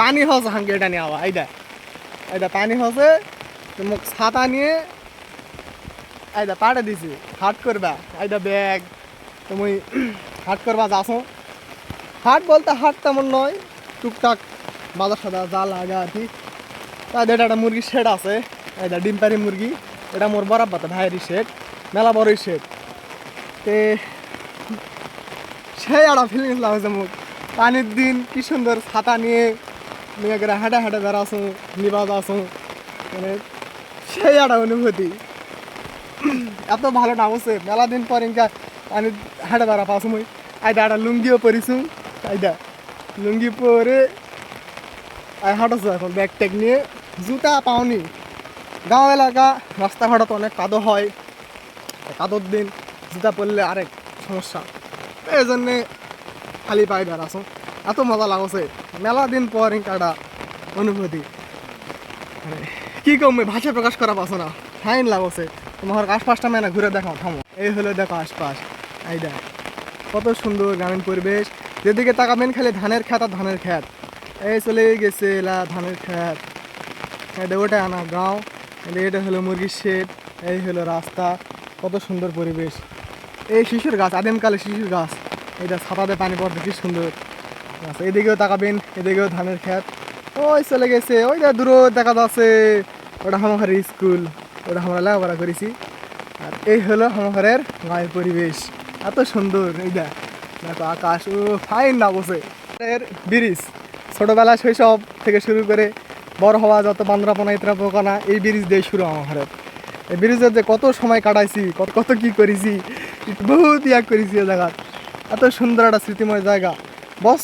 পানি হচ্ছে হাঙ্গে এটা নিয়ে আবার এইটা এইটা পানি হচ্ছে মোক ছাতা নিয়ে এইটা পাড়ে দিছি হাট করবা এইটা ব্যাগ তুমি হাট করবা যাস হাট বলতে হাট তেমন নয়, টুকটাক বাজার সাদা যা লাগে আর কি তাদের একটা মুরগির শেড আছে এটা ডিম পারি মুরগি এটা মোর বরাবর ভাইয়েরই শেড, মেলা বড়ই শেড। তে সেই একটা ফিলিংস লাগছে মুখ পানির দিন কি সুন্দর ছাতা নিয়ে নিয়ে করে হাঁটে হাঁটে বেড়াছো নিবাজ আসো মানে সেই একটা অনুভূতি। এত ভালো না বসে মেলা দিন পর ইনকা পানি হাঁটে বেড়া পাস মুই আইদা একটা লুঙ্গিও পরিছু আইদা লুঙ্গি পরে আর হাঁটাছো এখন ব্যাগ ট্যাগ নিয়ে। জুতা পাওনি। গাঁও এলাকা, রাস্তাঘাটে তো অনেক কাদো হয়। কাদোর দিন জুতা পরলে আরেক সমস্যা। এই জন্যে খালি পায়ে বেড়াছো এত মজা লাগছে। মেলা দিন পর একটা অনুভূতি। মানে কি কম ভাষা প্রকাশ করা পাছো না? ফাইন লাগছে। তোমার আশপাশটা মেনা ঘুরে দেখাও, থামো। এই হলো দেখো আশপাশ। এই দেখ, কত সুন্দর গ্রামীণ পরিবেশ। যেদিকে তাকাবেন খালি ধানের খেত আর ধানের খেত এই চলে গেছে এলা ধানের খেত এটা ওটা আনা গাঁও। এটা হলো মুরগির শেড। এই হলো রাস্তা। কত সুন্দর পরিবেশ। এই শিশুর গাছ আদিমকালে শিশুর গাছ। এটা ছাতাতে পানি পড়তে কি সুন্দর। এদিকেও তাকাবেন, এদিকেও ধানের খেত। ওই চলে গেছে, ওই যে দূর দেখা যাচ্ছে, ওটা আমার স্কুল, ওটা আমরা লেখাপড়া করেছি। আর এই হলো আমার গায়ের পরিবেশ। এত সুন্দর, এই দেখ আকাশ, ও, ফাইন না বসে। এর ব্রিজ, ছোটোবেলা শৈশব থেকে শুরু করে বড় হওয়া যত বান্দ্রাপনা ইতরা পোকানা এই ব্রিজ দিয়ে শুরু আমার এই ব্রিজের যে কত সময় কাটাইছি, কত কত কী করেছি, বহুত ইয়াক করেছি এ জায়গা এত সুন্দর একটা স্মৃতিময় জায়গা। বস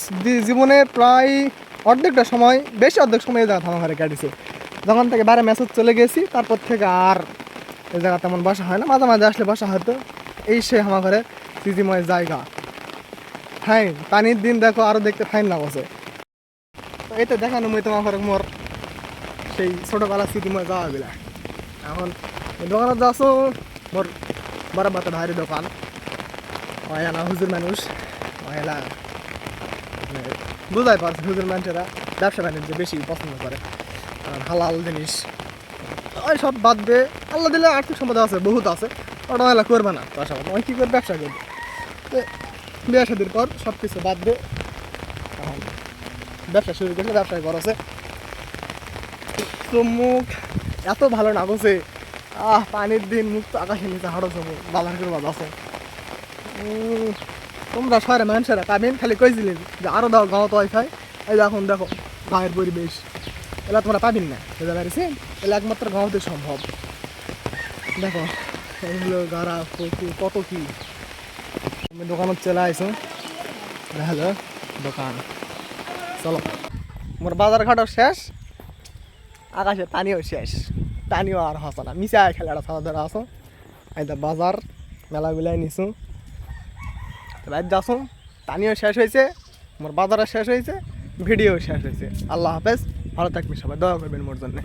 জীবনে প্রায় অর্ধেকটা সময়, বেশি অর্ধেক সময় এই জায়গা ঘরে কাটিছে যখন থেকে বাইরে মেসেজ চলে গেছি, তারপর থেকে আর এই জায়গা তেমন বসা হয় না। মাঝে মাঝে আসলে বসা হয়তো এই সে আমার ঘরে জায়গা। ফাইন পানির দিন দেখো, আরও দেখতে ফাইন না বসে। তো তো দেখানো মই তোমার ঘরে মোর সেই ছোটবেলা স্মৃতিময় যাওয়াগুলা এখন এই দোকানত যাচ্ছো মোর বড় বাতা ভারী দোকান। অয়ালা হুজুর মানুষ, অয়ালা মানে বুঝাই পারছে, হুজুর মানুষেরা ব্যবসা বাণিজ্য বেশি পছন্দ করে। আর হালাল জিনিস, ওই সব বাদ দিয়ে আল্লাহ দিলে আর্থিক সম্পদ আছে, বহুত আছে, ওটা এলা করবে না ব্যবসা ওই কী করে ব্যবসা করবে? তো বিয়ে শাদির পর সব কিছু বাদ দিয়ে ব্যবসা শুরু করলে ব্যবসায় খরচে তো মুখ এত ভালো না বসে আহ, পানির দিন মুখ তো আকাশে নিচে হাড়ো যাব বালার করে বাজাছে তোমরা শহরে মানুষেরা পাবেন খালি কইছিলেন যে আরও দাও গাঁও তো ওয়াইফাই এই দেখুন দেখো, গাঁয়ের পরিবেশ, এলা তোমরা পাবেন না? বুঝতে পারছেন এলা একমাত্র গাঁওতে সম্ভব। দেখো, এই হলো গাড়া কত কি। আমি দোকানত চলে আইসো হ্যালো দোকান। চলো। মোর বাজার ঘাটও শেষ, আকাশে পানিও শেষ। পানিও আর হসে না। মিশা খেলাটা সাদা ধরে আসো এই বাজার, মেলা গুলাই নিছু। রাত যাসুন তানিও শেষ হয়েছে, আমার বাজারও শেষ হয়েছে, ভিডিও শেষ হয়েছে। আল্লাহ হাফেজ, ভালো থাকবে সবাই, দয়া করবেন মোর জন্য।